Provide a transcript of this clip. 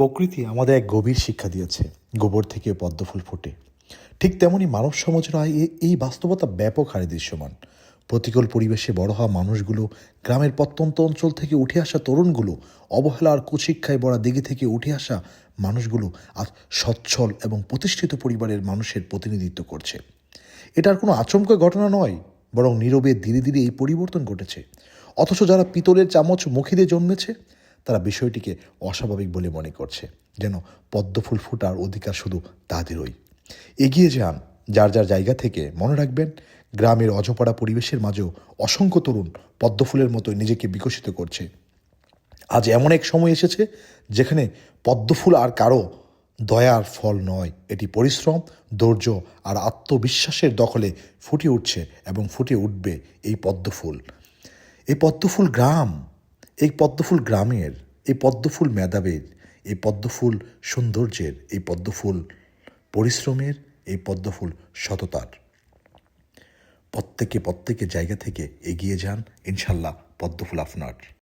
প্রকৃতি আমাদের এক গভীর শিক্ষা দিয়েছে। গোবর থেকে পদ্মফুল ফোটে। ঠিক তেমনি মানব সমাজের আয় এ- এই বাস্তবতা ব্যাপক হারে দৃশ্যমান। প্রতিকূল পরিবেশে বড় হওয়া মানুষগুলো, গ্রামের প্রত্যন্ত অঞ্চল থেকে উঠে আসা তরুণগুলো অবহেলা আর কুশিক্ষায় বড়া দিঘি থেকে উঠে আসা মানুষগুলো আজ সচ্ছল এবং প্রতিষ্ঠিত পরিবারের মানুষের প্রতিনিধিত্ব করছে। এটার কোনো আচমকা ঘটনা নয়, বরং নীরবে ধীরে ধীরে এই পরিবর্তন ঘটেছে। অথচ যারা পিতলের চামচ মুখে দিয়ে জন্মেছে তারা বিষয়টিকে অস্বাভাবিক বলে মনে করছে, যেন পদ্মফুল ফোটার অধিকার শুধু তাদেরই। এগিয়ে যান, যার যার জায়গা থেকে মনে রাখবেন, গ্রামের অজপাড়া পরিবেশের মাঝেও অসংখ্য তরুণ পদ্মফুলের মতো নিজেকে বিকশিত করছে। আজ এমন এক সময় এসেছে, যেখানে পদ্মফুল আর কারও দয়ার ফল নয়। এটি পরিশ্রম, ধৈর্য আর আত্মবিশ্বাসের দখলে ফুটে উঠছে এবং ফুটে উঠবে এই পদ্মফুল। এই পদ্মফুল গ্রাম এই পদ্মফুল গ্রামের, এই পদ্মফুল মেধাবের, এই পদ্মফুল সৌন্দর্যের, এই পদ্মফুল পরিশ্রমের, এই পদ্মফুল সততার। প্রত্যেকে প্রত্যেকে জায়গা থেকে এগিয়ে যান, ইনশাল্লাহ পদ্মফুল আপনার।